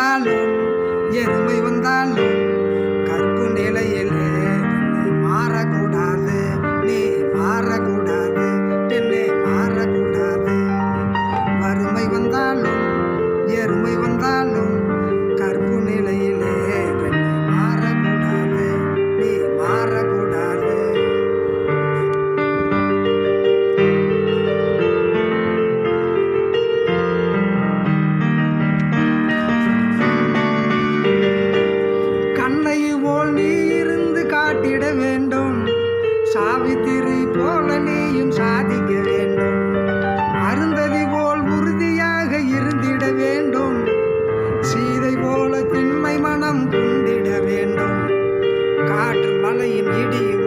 வந்தாலும் எருமை வந்தாலும் கற்பு நிலையில் மாறக்கூடாது நீ மாறக்கூடாது பெண்ணே மாறக்கூடாது. வறுமை வந்தாலும் எருமை வந்தாலும் சாவித்திரி போல நீயும் சாதிக்க வேண்டும். அருந்ததி போல் உறுதியாக இருந்திட வேண்டும். சீதை போல திண்மை மனம் குந்திட வேண்டும். காற்று மலையும் இடியும்